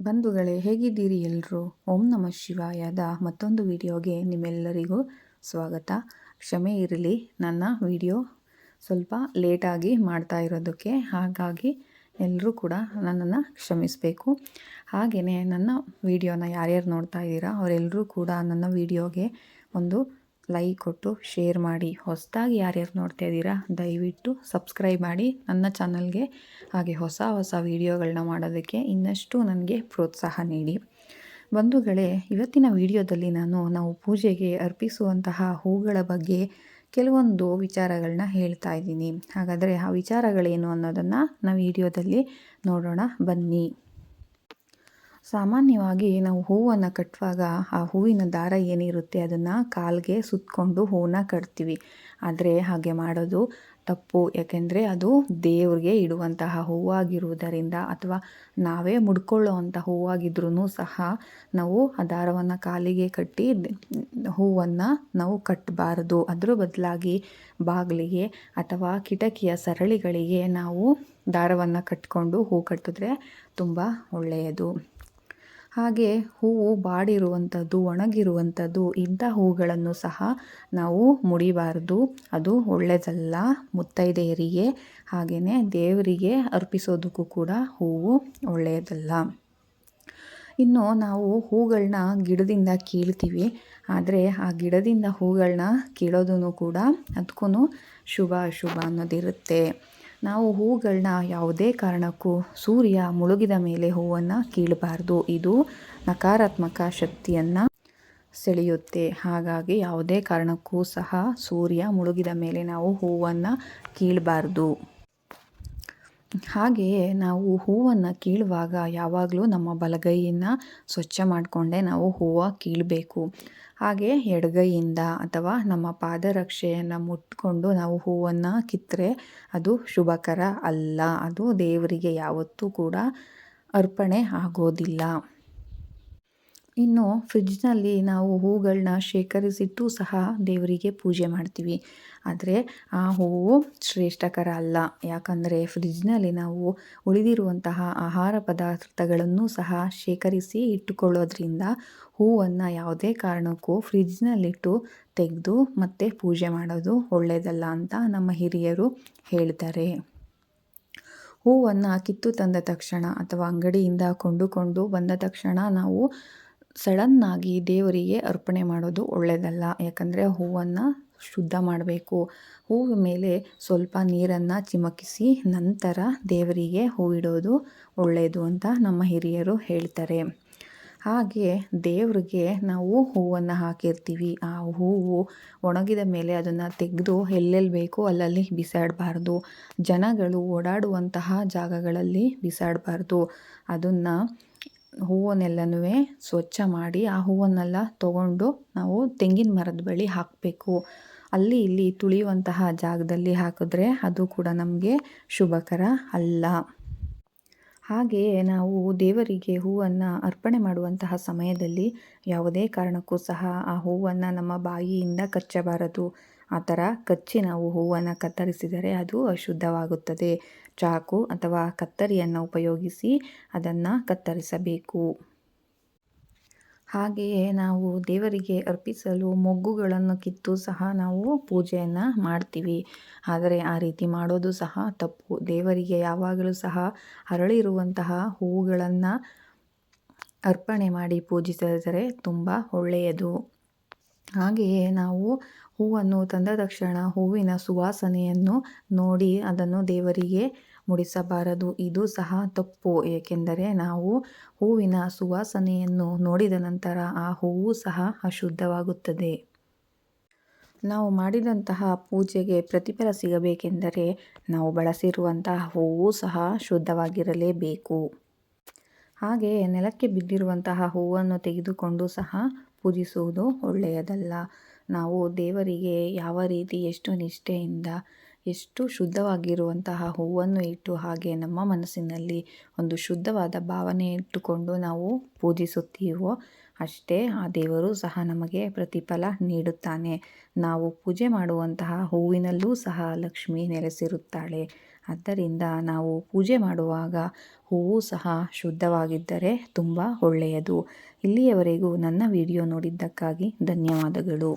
ಬಂಧುಗಳೇ, ಹೇಗಿದ್ದೀರಿ ಎಲ್ಲರೂ ಓಂ ನಮಃ ಶಿವಾಯದ ಮತ್ತೊಂದು ವಿಡಿಯೋಗೆ ನಿಮ್ಮೆಲ್ಲರಿಗೂ ಸ್ವಾಗತ. ಕ್ಷಮೆ ಇರಲಿ, ನನ್ನ ವಿಡಿಯೋ ಸ್ವಲ್ಪ ಲೇಟಾಗಿ ಮಾಡ್ತಾ ಇರೋದಕ್ಕೆ. ಹಾಗಾಗಿ ಎಲ್ಲರೂ ಕೂಡ ನನ್ನನ್ನು ಕ್ಷಮಿಸಬೇಕು. ಹಾಗೆಯೇ ನನ್ನ ವಿಡಿಯೋನ ಯಾರ್ಯಾರು ನೋಡ್ತಾ ಇದ್ದೀರಾ ಅವರೆಲ್ಲರೂ ಕೂಡ ನನ್ನ ವಿಡಿಯೋಗೆ ಒಂದು ಲೈಕ್ ಕೊಟ್ಟು ಶೇರ್ ಮಾಡಿ. ಹೊಸದಾಗಿ ಯಾರ್ಯಾರು ನೋಡ್ತಾ ಇದ್ದೀರಾ, ದಯವಿಟ್ಟು ಸಬ್ಸ್ಕ್ರೈಬ್ ಮಾಡಿ. ನನ್ನ ಚಾನಲ್ಗೆ ಹಾಗೆ ಹೊಸ ಹೊಸ ವೀಡಿಯೋಗಳನ್ನ ಮಾಡೋದಕ್ಕೆ ಇನ್ನಷ್ಟು ನನಗೆ ಪ್ರೋತ್ಸಾಹ ನೀಡಿ. ಬಂಧುಗಳೇ, ಇವತ್ತಿನ ವಿಡಿಯೋದಲ್ಲಿ ನಾನು ನಾವು ಪೂಜೆಗೆ ಅರ್ಪಿಸುವಂತಹ ಹೂಗಳ ಬಗ್ಗೆ ಕೆಲವೊಂದು ವಿಚಾರಗಳನ್ನ ಹೇಳ್ತಾ ಇದ್ದೀನಿ. ಹಾಗಾದರೆ ಆ ವಿಚಾರಗಳೇನು ಅನ್ನೋದನ್ನು ನಾವು ವಿಡಿಯೋದಲ್ಲಿ ನೋಡೋಣ. ಬನ್ನಿ. ಸಾಮಾನ್ಯವಾಗಿ ನಾವು ಹೂವನ್ನು ಕಟ್ಟುವಾಗ ಆ ಹೂವಿನ ದಾರ ಏನಿರುತ್ತೆ ಅದನ್ನು ಕಾಲಿಗೆ ಸುತ್ತಕೊಂಡು ಹೂವನ್ನ ಕಟ್ತೀವಿ. ಆದರೆ ಹಾಗೆ ಮಾಡೋದು ತಪ್ಪು. ಯಾಕೆಂದರೆ ಅದು ದೇವ್ರಿಗೆ ಇಡುವಂತಹ ಹೂವಾಗಿರುವುದರಿಂದ ಅಥವಾ ನಾವೇ ಮುಡ್ಕೊಳ್ಳೋವಂಥ ಹೂವಾಗಿದ್ರೂ ಸಹ ನಾವು ಆ ದಾರವನ್ನು ಕಾಲಿಗೆ ಕಟ್ಟಿ ಹೂವನ್ನು ನಾವು ಕಟ್ಟಬಾರದು ಅದರ ಬದಲಾಗಿ ಬಾಗಿಲಿಗೆ ಅಥವಾ ಕಿಟಕಿಯ ಸರಳಿಗಳಿಗೆ ನಾವು ದಾರವನ್ನು ಕಟ್ಕೊಂಡು ಹೂ ಕಟ್ಟಿದ್ರೆ ತುಂಬ ಒಳ್ಳೆಯದು. ಹಾಗೆ ಹೂವು ಬಾಡಿರುವಂಥದ್ದು, ಒಣಗಿರುವಂಥದ್ದು, ಇಂಥ ಹೂಗಳನ್ನು ಸಹ ನಾವು ಮುಡಿಬಾರ್ದು. ಅದು ಒಳ್ಳೆಯದಲ್ಲ ಮುತ್ತೈದೆಯರಿಗೆ, ಹಾಗೆಯೇ ದೇವರಿಗೆ ಅರ್ಪಿಸೋದಕ್ಕೂ ಕೂಡ ಹೂವು ಒಳ್ಳೆಯದಲ್ಲ. ಇನ್ನು ನಾವು ಹೂಗಳನ್ನ ಗಿಡದಿಂದ ಕೀಳ್ತೀವಿ. ಆದರೆ ಆ ಗಿಡದಿಂದ ಹೂಗಳನ್ನ ಕೀಳೋದೂ ಕೂಡ ಅದಕ್ಕೂ ಶುಭ ಅಶುಭ ಅನ್ನೋದಿರುತ್ತೆ. ನಾವು ಹೂಗಳನ್ನ ಯಾವುದೇ ಕಾರಣಕ್ಕೂ ಸೂರ್ಯ ಮುಳುಗಿದ ಮೇಲೆ ಹೂವನ್ನು ಕೀಳಬಾರ್ದು. ಇದು ನಕಾರಾತ್ಮಕ ಶಕ್ತಿಯನ್ನು ಸೆಳೆಯುತ್ತೆ. ಹಾಗಾಗಿ ಯಾವುದೇ ಕಾರಣಕ್ಕೂ ಸಹ ಸೂರ್ಯ ಮುಳುಗಿದ ಮೇಲೆ ನಾವು ಹೂವನ್ನು ಕೀಳಬಾರ್ದು. ಹಾಗೆಯೇ ನಾವು ಹೂವನ್ನು ಕೀಳುವಾಗ ಯಾವಾಗಲೂ ನಮ್ಮ ಬಲಗೈಯನ್ನು ಸ್ವಚ್ಛ ಮಾಡಿಕೊಂಡೇ ನಾವು ಹೂವು ಕೀಳಬೇಕು. ಹಾಗೆ ಎಡಗೈಯಿಂದ ಅಥವಾ ನಮ್ಮ ಪಾದರಕ್ಷೆಯನ್ನು ಮುಟ್ಕೊಂಡು ನಾವು ಹೂವನ್ನು ಕಿತ್ತರೆ ಅದು ಶುಭಕರ ಅಲ್ಲ. ಅದು ದೇವರಿಗೆ ಯಾವತ್ತೂ ಕೂಡ ಅರ್ಪಣೆ ಆಗೋದಿಲ್ಲ. ಇನ್ನು ಫ್ರಿಜ್ನಲ್ಲಿ ನಾವು ಹೂಗಳನ್ನ ಶೇಖರಿಸಿಟ್ಟು ಸಹ ದೇವರಿಗೆ ಪೂಜೆ ಮಾಡ್ತೀವಿ. ಆದರೆ ಆ ಹೂವು ಶ್ರೇಷ್ಠಕರ ಅಲ್ಲ. ಯಾಕಂದರೆ ಫ್ರಿಜ್ನಲ್ಲಿ ನಾವು ಉಳಿದಿರುವಂತಹ ಆಹಾರ ಪದಾರ್ಥಗಳನ್ನು ಸಹ ಶೇಖರಿಸಿ ಇಟ್ಟುಕೊಳ್ಳೋದ್ರಿಂದ ಹೂವನ್ನು ಯಾವುದೇ ಕಾರಣಕ್ಕೂ ಫ್ರಿಜ್ನಲ್ಲಿಟ್ಟು ತೆಗೆದು ಮತ್ತೆ ಪೂಜೆ ಮಾಡೋದು ಒಳ್ಳೆಯದಲ್ಲ ಅಂತ ನಮ್ಮ ಹಿರಿಯರು ಹೇಳ್ತಾರೆ. ಹೂವನ್ನು ಕಿತ್ತು ತಂದ ತಕ್ಷಣ ಅಥವಾ ಅಂಗಡಿಯಿಂದ ಕೊಂಡುಕೊಂಡು ಬಂದ ತಕ್ಷಣ ನಾವು ಸಡನ್ನಾಗಿ ದೇವರಿಗೆ ಅರ್ಪಣೆ ಮಾಡೋದು ಒಳ್ಳೆಯದಲ್ಲ ಯಾಕಂದರೆ ಹೂವನ್ನು ಶುದ್ಧ ಮಾಡಬೇಕು. ಹೂವು ಮೇಲೆ ಸ್ವಲ್ಪ ನೀರನ್ನು ಚಿಮಕಿಸಿ ನಂತರ ದೇವರಿಗೆ ಹೂವಿಡೋದು ಒಳ್ಳೆಯದು ಅಂತ ನಮ್ಮ ಹಿರಿಯರು ಹೇಳ್ತಾರೆ. ಹಾಗೆ ದೇವರಿಗೆ ನಾವು ಹೂವನ್ನು ಹಾಕಿರ್ತೀವಿ. ಆ ಹೂವು ಒಣಗಿದ ಮೇಲೆ ಅದನ್ನು ತೆಗೆದು ಎಲ್ಲೆಲ್ಲಿ ಬೇಕೋ ಅಲ್ಲಲ್ಲಿ ಬಿಸಾಡಬಾರ್ದು. ಜನಗಳು ಓಡಾಡುವಂತಹ ಜಾಗಗಳಲ್ಲಿ ಬಿಸಾಡಬಾರ್ದು. ಅದನ್ನು ಹೂವನ್ನೆಲ್ಲನೂ ಸ್ವಚ್ಛ ಮಾಡಿ ಆ ಹೂವನ್ನೆಲ್ಲ ತಗೊಂಡು ನಾವು ತೆಂಗಿನ ಮರದ ಬಳಿ ಹಾಕಬೇಕು. ಅಲ್ಲಿ ಇಲ್ಲಿ ತುಳಿಯುವಂತಹ ಜಾಗದಲ್ಲಿ ಹಾಕಿದ್ರೆ ಅದು ಕೂಡ ನಮಗೆ ಶುಭಕರ ಅಲ್ಲ. ಹಾಗೆಯೇ ನಾವು ದೇವರಿಗೆ ಹೂವನ್ನು ಅರ್ಪಣೆ ಮಾಡುವಂತಹ ಸಮಯದಲ್ಲಿ ಯಾವುದೇ ಕಾರಣಕ್ಕೂ ಸಹ ಆ ಹೂವನ್ನು ನಮ್ಮ ಬಾಯಿಯಿಂದ ಕಚ್ಚಬಾರದು. ಆ ಥರ ಕಚ್ಚಿ ನಾವು ಹೂವನ್ನು ಕತ್ತರಿಸಿದರೆ ಅದು ಅಶುದ್ಧವಾಗುತ್ತದೆ. ಚಾಕು ಅಥವಾ ಕತ್ತರಿಯನ್ನು ಉಪಯೋಗಿಸಿ ಅದನ್ನು ಕತ್ತರಿಸಬೇಕು. ಹಾಗೆಯೇ ನಾವು ದೇವರಿಗೆ ಅರ್ಪಿಸಲು ಮೊಗ್ಗುಗಳನ್ನು ಕಿತ್ತು ಸಹ ನಾವು ಪೂಜೆಯನ್ನು ಮಾಡ್ತೀವಿ. ಆದರೆ ಆ ರೀತಿ ಮಾಡೋದು ಸಹ ತಪ್ಪು. ದೇವರಿಗೆ ಯಾವಾಗಲೂ ಸಹ ಅರಳಿರುವಂತಹ ಹೂವುಗಳನ್ನು ಅರ್ಪಣೆ ಮಾಡಿ ಪೂಜಿಸಿದರೆ ತುಂಬ ಒಳ್ಳೆಯದು. ಹಾಗೆಯೇ ನಾವು ಹೂವನ್ನು ತಂದ ತಕ್ಷಣ ಹೂವಿನ ಸುವಾಸನೆಯನ್ನು ನೋಡಿ ಅದನ್ನು ದೇವರಿಗೆ ಮುಡಿಸಬಾರದು. ಇದು ಸಹ ತಪ್ಪು. ಏಕೆಂದರೆ ನಾವು ಹೂವಿನ ಸುವಾಸನೆಯನ್ನು ನೋಡಿದ ನಂತರ ಆ ಹೂವು ಸಹ ಅಶುದ್ಧವಾಗುತ್ತದೆ. ನಾವು ಮಾಡಿದಂತಹ ಪೂಜೆಗೆ ಪ್ರತಿಫಲ ಸಿಗಬೇಕೆಂದರೆ ನಾವು ಬಳಸಿರುವಂತಹ ಹೂವು ಸಹ ಶುದ್ಧವಾಗಿರಲೇಬೇಕು. ಹಾಗೆ ನೆಲಕ್ಕೆ ಬಿದ್ದಿರುವಂತಹ ಹೂವನ್ನು ತೆಗೆದುಕೊಂಡು ಸಹ ಪೂಜಿಸುವುದು ಒಳ್ಳೆಯದಲ್ಲ. ನಾವು ದೇವರಿಗೆ ಯಾವ ರೀತಿ ಎಷ್ಟು ನಿಷ್ಠೆಯಿಂದ ಎಷ್ಟು ಶುದ್ಧವಾಗಿರುವಂತಹ ಹೂವನ್ನು ಇಟ್ಟು ಹಾಗೆ ನಮ್ಮ ಮನಸ್ಸಿನಲ್ಲಿ ಒಂದು ಶುದ್ಧವಾದ ಭಾವನೆ ಇಟ್ಟುಕೊಂಡು ನಾವು ಪೂಜಿಸುತ್ತೀವೋ ಅಷ್ಟೇ ಆ ದೇವರು ಸಹ ನಮಗೆ ಪ್ರತಿಫಲ ನೀಡುತ್ತಾನೆ. ನಾವು ಪೂಜೆ ಮಾಡುವಂತಹ ಹೂವಿನಲ್ಲೂ ಸಹ ಲಕ್ಷ್ಮಿ ನೆಲೆಸಿರುತ್ತಾಳೆ. ಆದ್ದರಿಂದ ನಾವು ಪೂಜೆ ಮಾಡುವಾಗ ಹೂವು ಸಹ ಶುದ್ಧವಾಗಿದ್ದರೆ ತುಂಬ ಒಳ್ಳೆಯದು. ಇಲ್ಲಿಯವರೆಗೂ ನನ್ನ ವಿಡಿಯೋ ನೋಡಿದ್ದಕ್ಕಾಗಿ ಧನ್ಯವಾದಗಳು.